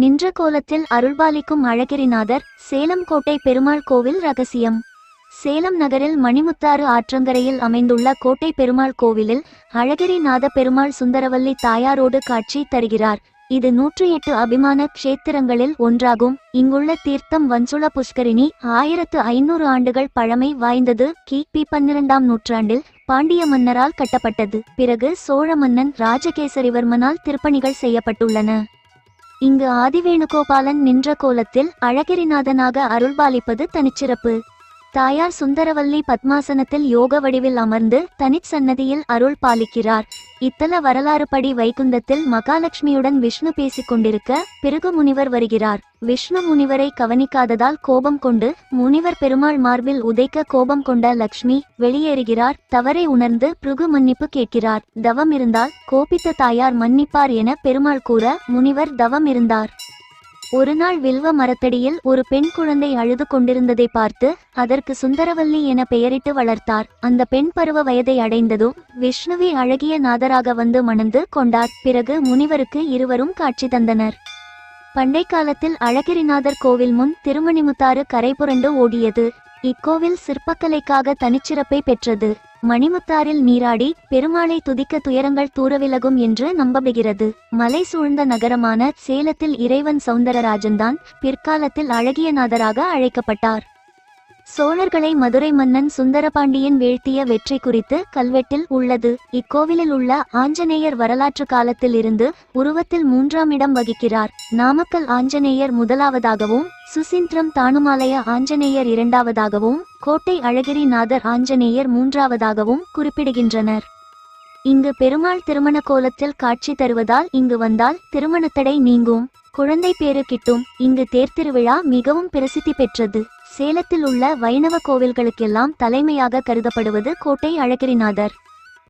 நின்ற கோலத்தில் அருள்பாலிக்கும் அழகிரிநாதர் சேலம் கோட்டை பெருமாள் கோவில் ரகசியம். சேலம் நகரில் மணிமுத்தாறு ஆற்றங்கரையில் அமைந்துள்ள கோட்டை பெருமாள் கோவிலில் அழகிரிநாத பெருமாள் சுந்தரவல்லி தாயாரோடு காட்சி தருகிறார். இது நூற்றி எட்டு அபிமான க்ஷேத்திரங்களில் ஒன்றாகும். இங்குள்ள தீர்த்தம் வன்சுள புஷ்கரிணி ஆயிரத்து ஐநூறு ஆண்டுகள் பழமை வாய்ந்தது. கிபி பன்னிரண்டாம் நூற்றாண்டில் பாண்டிய மன்னரால் கட்டப்பட்டது. பிறகு சோழ மன்னன் ராஜகேசரிவர்மனால் திருப்பணிகள் செய்யப்பட்டுள்ளன. இங்கு ஆதிவேணுகோபாலன் நின்ற கோலத்தில் அழகிரிநாதனாக அருள்பாலிப்பது தனிச்சிறப்பு. தாயார் சுந்தரவல்லி பத்மாசனத்தில் யோக வடிவில் அமர்ந்து தனிச்சன்னதியில் அருள் பாலிக்கிறார். இத்தல வரலாறுபடி வைகுந்தத்தில் மகாலட்சுமியுடன் விஷ்ணு பேசிக் கொண்டிருக்க பிறகு முனிவர் வருகிறார். விஷ்ணு முனிவரை கவனிக்காததால் கோபம் கொண்டு முனிவர் பெருமாள் மார்பில் உதைக்க கோபம் கொண்ட லக்ஷ்மி வெளியேறுகிறார். தவறை உணர்ந்து பிருகு மன்னிப்பு கேட்கிறார். தவம் இருந்தால் கோபித்த தாயார் மன்னிப்பார் என பெருமாள் கூற முனிவர் தவம் இருந்தார். ஒருநாள் வில்வ மரத்தடியில் ஒரு பெண் குழந்தை அழுது கொண்டிருந்ததை பார்த்து அதற்கு சுந்தரவல்லி என பெயரிட்டு வளர்த்தார். அந்த பெண் பருவ வயதை அடைந்ததும் விஷ்ணுவை அழகிய நாதராக வந்து மணந்து கொண்டார். பிறகு முனிவருக்கு இருவரும் காட்சி தந்தனர். பண்டை காலத்தில் அழகிரிநாதர் கோவில் முன் திருமணிமுத்தாறு கரை புரண்டு ஓடியது. இக்கோவில் சிற்பக்கலைக்காக தனிச்சிறப்பை பெற்றது. மணிமுத்தாரில் நீராடி பெருமாளை துதிக்க துயரங்கள் தூரவிலகும் என்று நம்பப்படுகிறது. மலை சூழ்ந்த நகரமான சேலத்தில் இறைவன் சௌந்தரராஜன்தான் பிற்காலத்தில் அழகியநாதராக அழைக்கப்பட்டார். சோழர்களை மதுரை மன்னன் சுந்தரபாண்டியன் வீழ்த்திய வெற்றி குறித்து கல்வெட்டில் உள்ளது. இக்கோவிலில் உள்ள ஆஞ்சநேயர் வரலாற்று காலத்தில் இருந்து உருவத்தில் மூன்றாம் இடம் வகிக்கிறார். நாமக்கல் ஆஞ்சநேயர் முதலாவதாகவும் சுசீந்திரம் தானுமாலய ஆஞ்சநேயர் இரண்டாவதாகவும் கோட்டை அழகிரிநாதர் ஆஞ்சநேயர் மூன்றாவதாகவும் குறிப்பிடுகின்றனர். இங்கு பெருமாள் திருமண கோலத்தில் காட்சி தருவதால் இங்கு வந்தால் திருமணத்தடை நீங்கும். குழந்தை பேறு கிட்டும். இங்கு தேர்த்திருவிழா மிகவும் பிரசித்தி பெற்றது. சேலத்தில் உள்ள வைணவ கோவில்களுக்கெல்லாம் தலைமையாக கருதப்படுவது கோட்டை அழகிரிநாதர்.